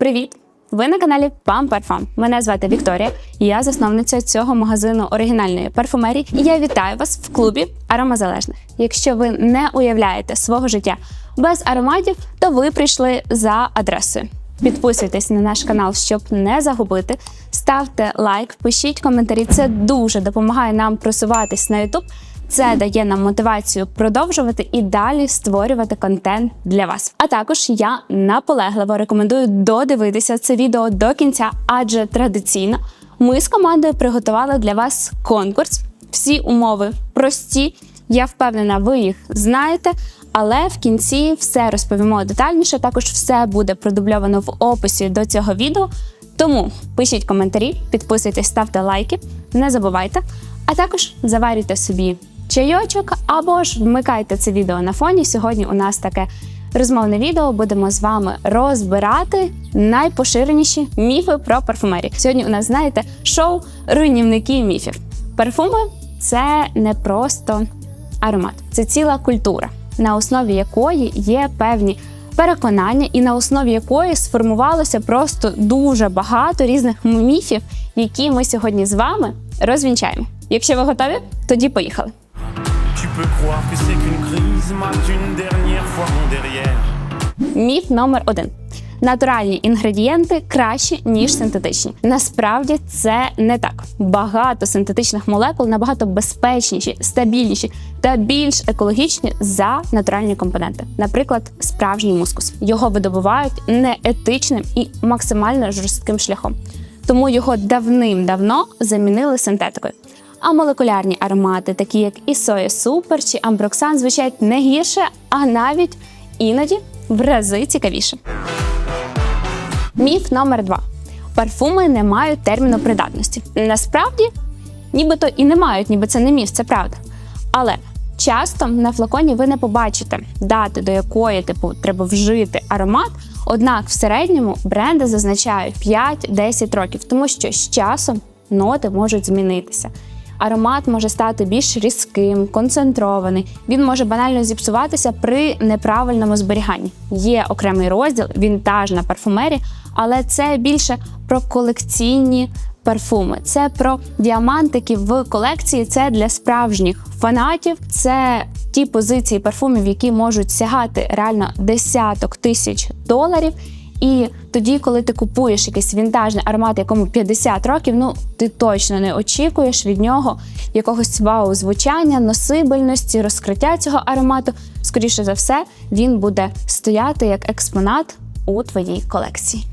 Привіт! Ви на каналі Pam Parfum. Мене звати Вікторія, я засновниця цього магазину оригінальної парфумерії. І я вітаю вас в клубі аромазалежних. Якщо ви не уявляєте свого життя без ароматів, то ви прийшли за адресою. Підписуйтесь на наш канал, щоб не загубити. Ставте лайк, пишіть коментарі. Це дуже допомагає нам просуватись на YouTube. Це дає нам мотивацію продовжувати і далі створювати контент для вас. А також я наполегливо рекомендую додивитися це відео до кінця, адже традиційно ми з командою приготували для вас конкурс. Всі умови прості. Я впевнена, ви їх знаєте. Але в кінці все розповімо детальніше. Також все буде продубльовано в описі до цього відео. Тому пишіть коментарі, підписуйтесь, ставте лайки, не забувайте. А також заварюйте собі чайочок або ж вмикайте це відео на фоні. Сьогодні у нас таке розмовне відео. Будемо з вами розбирати найпоширеніші міфи про парфумерію. Сьогодні у нас, знаєте, шоу руйнівники міфів. Парфуми це не просто аромат, це ціла культура, на основі якої є певні. Переконання, і на основі якої сформувалося просто дуже багато різних міфів, які ми сьогодні з вами розвінчаємо. Якщо ви готові, тоді поїхали. Tu peux croire que c'est qu'une crise, mate une dernière fois mon derrière. Міф номер один. Натуральні інгредієнти кращі, ніж синтетичні. Насправді це не так. Багато синтетичних молекул набагато безпечніші, стабільніші та більш екологічні за натуральні компоненти. Наприклад, справжній мускус. Його видобувають неетичним і максимально жорстким шляхом. Тому його давним-давно замінили синтетикою. А молекулярні аромати, такі як і Соя Супер чи Амброксан, звучать не гірше, а навіть іноді в рази цікавіше. Міф номер два: парфуми не мають терміну придатності. Насправді, нібито і не мають, ніби це не міф, це правда. Але часто на флаконі ви не побачите дати, до якої типу треба вжити аромат. Однак в середньому бренди зазначають 5-10 років, тому що з часом ноти можуть змінитися. Аромат може стати більш різким, концентрований. Він може банально зіпсуватися при неправильному зберіганні. Є окремий розділ вінтажна парфумерія, але це більше про колекційні парфуми. Це про діамантики в колекції. Це для справжніх фанатів. Це ті позиції парфумів, які можуть сягати реально десяток тисяч доларів. І тоді, коли ти купуєш якийсь вінтажний аромат, якому 50 років, ну ти точно не очікуєш від нього якогось вау звучання, носибельності, розкриття цього аромату. Скоріше за все, він буде стояти як експонат у твоїй колекції.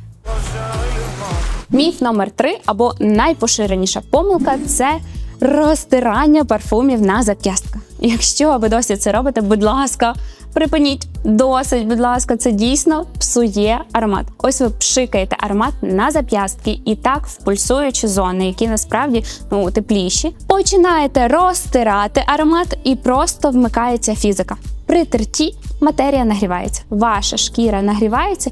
Міф номер три або найпоширеніша помилка це розтирання парфумів на зап'ястках. Якщо ви досі це робите, будь ласка, припиніть досить, будь ласка, це дійсно псує аромат. Ось ви пшикаєте аромат на зап'ястки і так в пульсуючі зони, які насправді ну тепліші. Починаєте розтирати аромат і просто вмикається фізика. При терті матерія нагрівається, ваша шкіра нагрівається.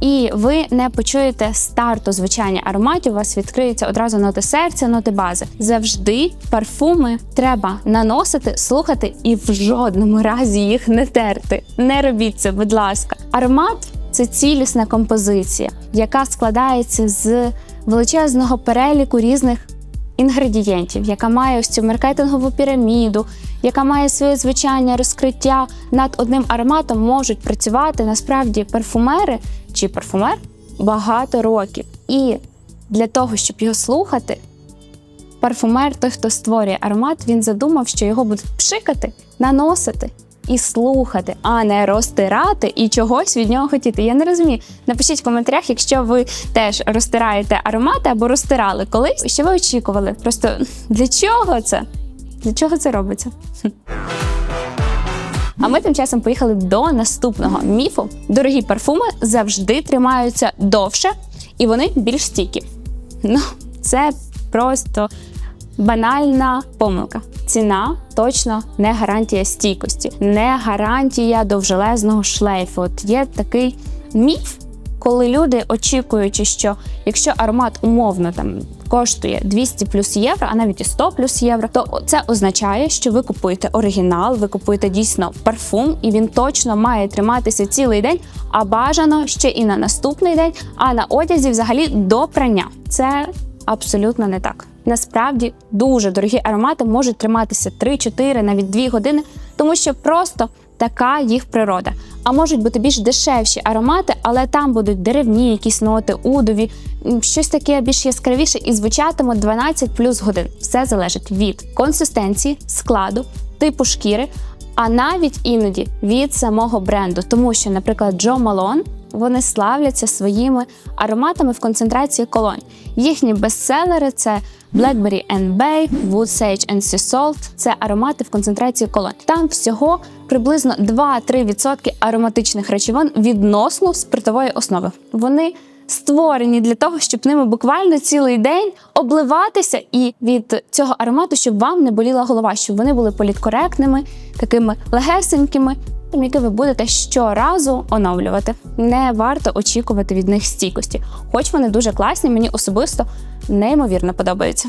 І ви не почуєте старту звучання ароматів, у вас відкриються одразу ноти серця, ноти бази. Завжди парфуми треба наносити, слухати і в жодному разі їх не терти. Не робіть це, будь ласка. Аромат це цілісна композиція, яка складається з величезного переліку різних інгредієнтів, яка має ось цю маркетингову піраміду, яка має своє звучання, розкриття над одним ароматом, можуть працювати насправді парфумери чи парфумер багато років. І для того, щоб його слухати, парфумер, той, хто створює аромат, він задумав, що його будуть пшикати, наносити. І слухати, а не розтирати і чогось від нього хотіти. Я не розумію. Напишіть в коментарях, якщо ви теж розтираєте аромати або розтирали колись, що ви очікували. Просто для чого це? Для чого це робиться? А ми тим часом поїхали до наступного міфу. Дорогі парфуми завжди тримаються довше і вони більш стійкі. Ну, це просто банальна помилка. Ціна точно не гарантія стійкості, не гарантія довжелезного шлейфу. От є такий міф. коли люди, очікуючи, що якщо аромат умовно там коштує 200 плюс євро, а навіть і 100 плюс євро, то це означає, що ви купуєте оригінал, ви купуєте дійсно парфум, і він точно має триматися цілий день, а бажано ще і на наступний день, а на одязі взагалі до прання. Це абсолютно не так. Насправді дуже дорогі аромати можуть триматися 3-4, навіть 2 години, тому що просто така їх природа. А можуть бути більш дешевші аромати, але там будуть деревні, якісь ноти, удові, щось таке більш яскравіше і звучатимуть 12 плюс годин. Все залежить від консистенції, складу, типу шкіри, а навіть іноді від самого бренду, тому що, наприклад, Джо Малон вони славляться своїми ароматами в концентрації колонь. Їхні бестселери це Blackberry and Bay, Wood Sage and Sea Salt – це аромати в концентрації колонь. Там всього приблизно 2-3% ароматичних речовин відносно спиртової основи. Вони створені для того, щоб ними буквально цілий день обливатися і від цього аромату, щоб вам не боліла голова, щоб вони були політкоректними, такими легесенькими, які ви будете щоразу оновлювати. Не варто очікувати від них стійкості, хоч вони дуже класні, мені особисто неймовірно подобаються.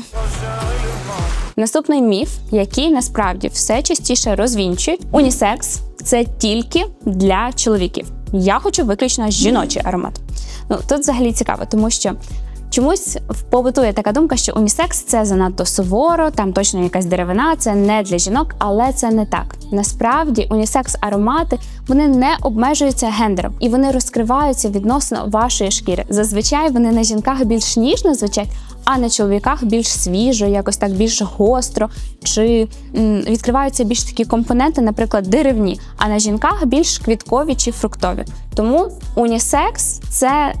Наступний міф, який насправді все частіше розвінчують: унісекс це тільки для чоловіків. Я хочу виключно жіночий аромат. Ну тут взагалі цікаво, тому що чомусь побутує така думка, що унісекс це занадто суворо, там точно якась деревина, це не для жінок, але це не так. Насправді унісекс аромати вони не обмежуються гендером і вони розкриваються відносно вашої шкіри. Зазвичай вони на жінках більш ніжно звучать, а на чоловіках більш свіжо, якось так більш гостро, чи м, відкриваються більш такі компоненти, наприклад, деревні, а на жінках більш квіткові чи фруктові. Тому унісекс це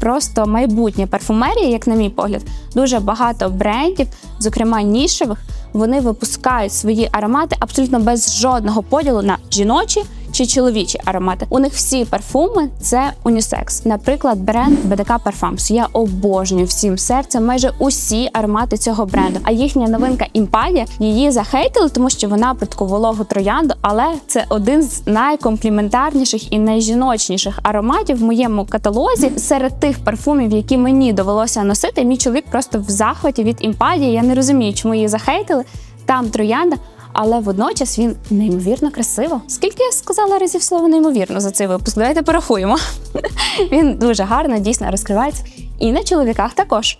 просто майбутнє парфумерія, як на мій погляд. Дуже багато брендів, зокрема нішевих, вони випускають свої аромати абсолютно без жодного поділу на жіночі чи чоловічі аромати. У них всі парфуми це унісекс. Наприклад, бренд BDK Parfums. Я обожнюю всім серцем майже усі аромати цього бренду. А їхня новинка Імпадія її захейтили, тому що вона про троянду, але це один з найкомпліментарніших і найжіночніших ароматів в моєму каталозі серед тих парфумів, які мені довелося носити. Мій чоловік просто в захваті від імпадії. Я не розумію, чому її захейтили. Там троянда. Але водночас він неймовірно красиво. Скільки я сказала разів слово неймовірно за цей випуск? Давайте порахуємо. Він дуже гарно дійсно розкривається. І на чоловіках також.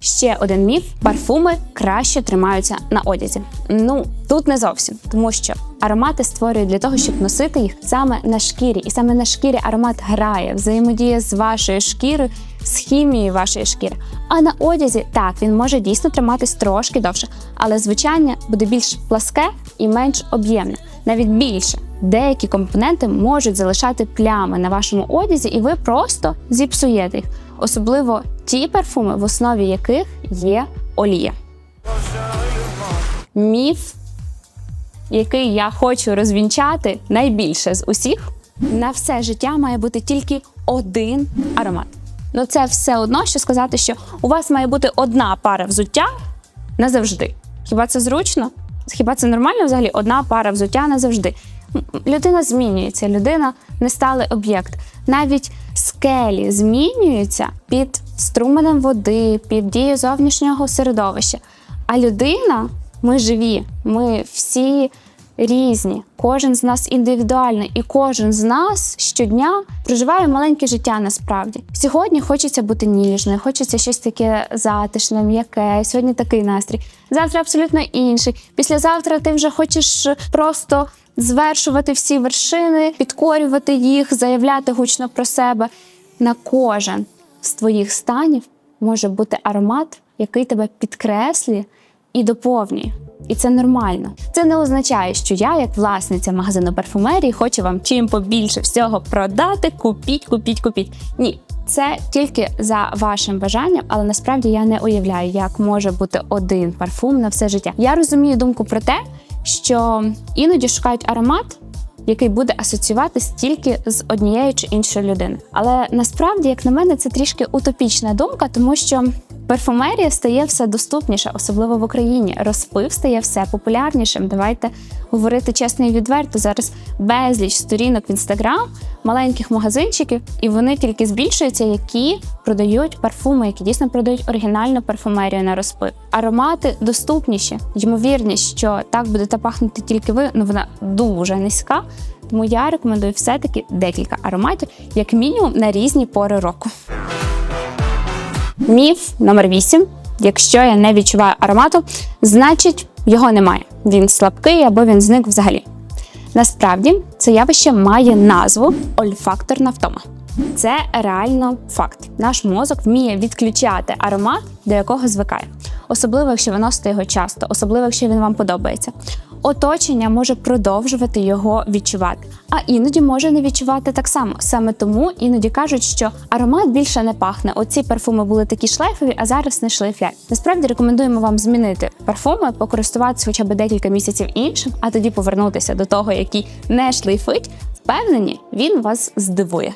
Ще один міф: парфуми краще тримаються на одязі. Ну тут не зовсім, тому що аромати створюють для того, щоб носити їх саме на шкірі, і саме на шкірі аромат грає, взаємодіє з вашою шкірою, з хімією вашої шкіри. А на одязі так він може дійсно триматись трошки довше, але звучання буде більш пласке і менш об'ємне, навіть більше. Деякі компоненти можуть залишати плями на вашому одязі, і ви просто зіпсуєте їх, особливо ті парфуми, в основі яких є олія. Міф, який я хочу розвінчати найбільше з усіх, на все життя має бути тільки один аромат. Ну це все одно, що сказати, що у вас має бути одна пара взуття назавжди. Хіба це зручно? Хіба це нормально взагалі одна пара взуття назавжди? Людина змінюється, людина не сталий об'єкт. Навіть скелі змінюються під струменем води, під дією зовнішнього середовища. А людина, ми живі, ми всі різні, кожен з нас індивідуальний, і кожен з нас щодня проживає маленьке життя насправді. Сьогодні хочеться бути ніжною, хочеться щось таке затишне, м'яке. Сьогодні такий настрій. Завтра абсолютно інший. Післязавтра ти вже хочеш просто звершувати всі вершини, підкорювати їх, заявляти гучно про себе. На кожен з твоїх станів може бути аромат, який тебе підкреслює і доповнює. І це нормально. Це не означає, що я, як власниця магазину парфумерії, хочу вам чим побільше всього продати. Купіть, купіть, купіть. Ні, це тільки за вашим бажанням, але насправді я не уявляю, як може бути один парфум на все життя. Я розумію думку про те, що іноді шукають аромат. Який буде асоціюватись тільки з однією чи іншою людиною. Але насправді, як на мене, це трішки утопічна думка, тому що Парфумерія стає все доступніше, особливо в Україні. Розпив стає все популярнішим. Давайте говорити чесно і відверто. Зараз безліч сторінок в інстаграм, маленьких магазинчиків, і вони тільки збільшуються, які продають парфуми, які дійсно продають оригінальну парфумерію на розпив. Аромати доступніші. Ймовірність, що так будете пахнути тільки ви, ну вона дуже низька. Тому я рекомендую все-таки декілька ароматів, як мінімум на різні пори року. Міф номер 8. Якщо я не відчуваю аромату, значить його немає. Він слабкий або він зник взагалі. Насправді це явище має назву ольфакторна втома. Це реально факт. Наш мозок вміє відключати аромат, до якого звикає, особливо якщо ви носите його часто, особливо якщо він вам подобається. Оточення може продовжувати його відчувати, а іноді може не відчувати так само. Саме тому іноді кажуть, що аромат більше не пахне. Оці парфуми були такі шлейфові, а зараз не шлейфлять. Насправді рекомендуємо вам змінити парфуми, покористуватися хоча б декілька місяців іншим, а тоді повернутися до того, який не шлейфить. Впевнені, він вас здивує.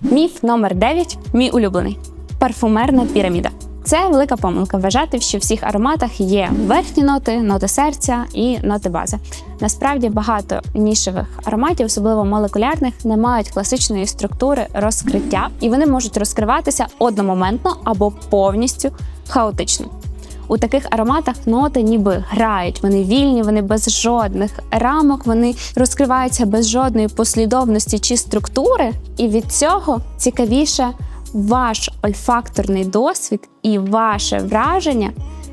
Міф номер 9 мій улюблений парфумерна піраміда. Це велика помилка вважати, що в всіх ароматах є верхні ноти, ноти серця і ноти бази. Насправді багато нішевих ароматів, особливо молекулярних, не мають класичної структури розкриття, і вони можуть розкриватися одномоментно або повністю хаотично. У таких ароматах ноти ніби грають, вони вільні, вони без жодних рамок, вони розкриваються без жодної послідовності чи структури, і від цього цікавіше ваш ольфакторний досвід і ваше враження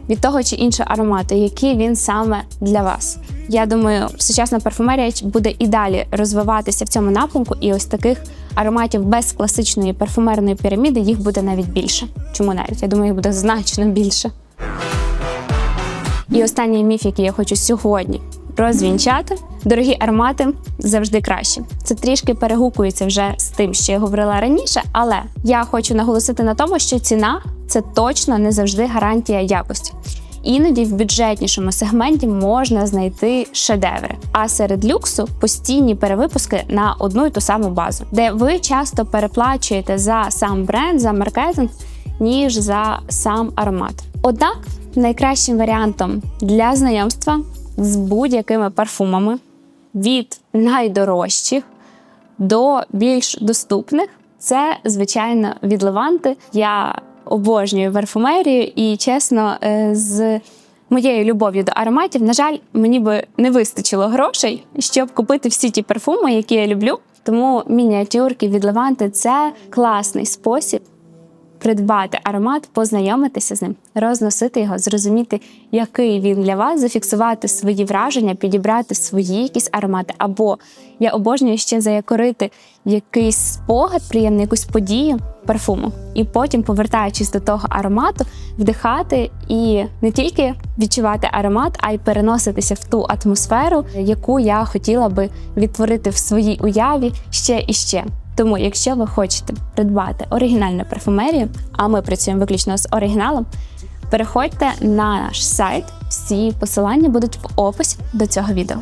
від того чи іншого аромату, який він саме для вас. Я думаю, сучасна парфумерія буде і далі розвиватися в цьому напрямку, і ось таких ароматів без класичної парфумерної піраміди їх буде навіть більше. Чому навіть? Я думаю, їх буде значно більше. І останній міф, який я хочу сьогодні розвінчати. Дорогі аромати завжди кращі. Це трішки перегукується вже з тим, що я говорила раніше, але я хочу наголосити на тому, що ціна це точно не завжди гарантія якості. Іноді в бюджетнішому сегменті можна знайти шедеври, а серед люксу постійні перевипуски на одну й ту саму базу, де ви часто переплачуєте за сам бренд, за маркетинг, ніж за сам аромат. Однак найкращим варіантом для знайомства з будь-якими парфумами від найдорожчих до більш доступних це, звичайно, від Леванти. Я обожнюю парфумерію і, чесно, е, з моєю любов'ю до ароматів, на жаль, мені би не вистачило грошей, щоб купити всі ті парфуми, які я люблю. Тому мініатюрки від Леванти це класний спосіб придбати аромат, познайомитися з ним, розносити його, зрозуміти, який він для вас, зафіксувати свої враження, підібрати свої якісь аромати. Або я обожнюю ще заякорити якийсь спогад, приємний, якусь подію парфуму, і потім, повертаючись до того аромату, вдихати і не тільки відчувати аромат, а й переноситися в ту атмосферу, яку я хотіла би відтворити в своїй уяві ще і ще. Тому, якщо ви хочете придбати оригінальну парфумерію, а ми працюємо виключно з оригіналом, переходьте на наш сайт. Всі посилання будуть в описі до цього відео.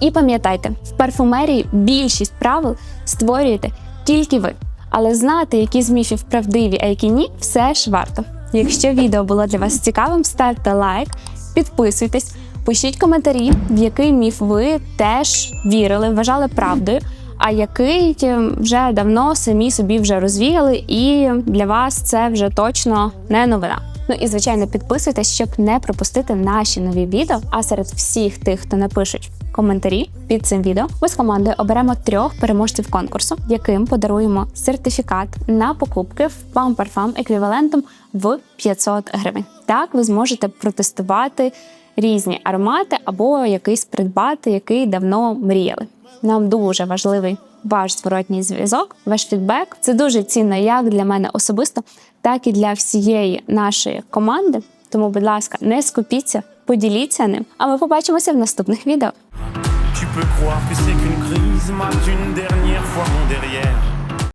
І пам'ятайте, в парфумерії більшість правил створюєте тільки ви. Але знати, які з міфів правдиві, а які ні, все ж варто. Якщо відео було для вас цікавим, ставте лайк, підписуйтесь, пишіть коментарі, в який міф ви теж вірили, вважали правдою а який вже давно самі собі вже розвіяли, і для вас це вже точно не новина. Ну і звичайно, підписуйтесь, щоб не пропустити наші нові відео. А серед всіх тих, хто напишуть коментарі під цим відео, ми з командою оберемо трьох переможців конкурсу, яким подаруємо сертифікат на покупки в Pam Parfum еквівалентом в 500 гривень. Так ви зможете протестувати різні аромати або якийсь придбати, який давно мріяли. Нам дуже важливий ваш зворотній зв'язок, ваш фідбек. Це дуже цінно як для мене особисто, так і для всієї нашої команди. Тому, будь ласка, не скупіться, поділіться ним. А ми побачимося в наступних відео. Tu peux croire que c'est qu'une crise, mate une dernière fois mon derrière.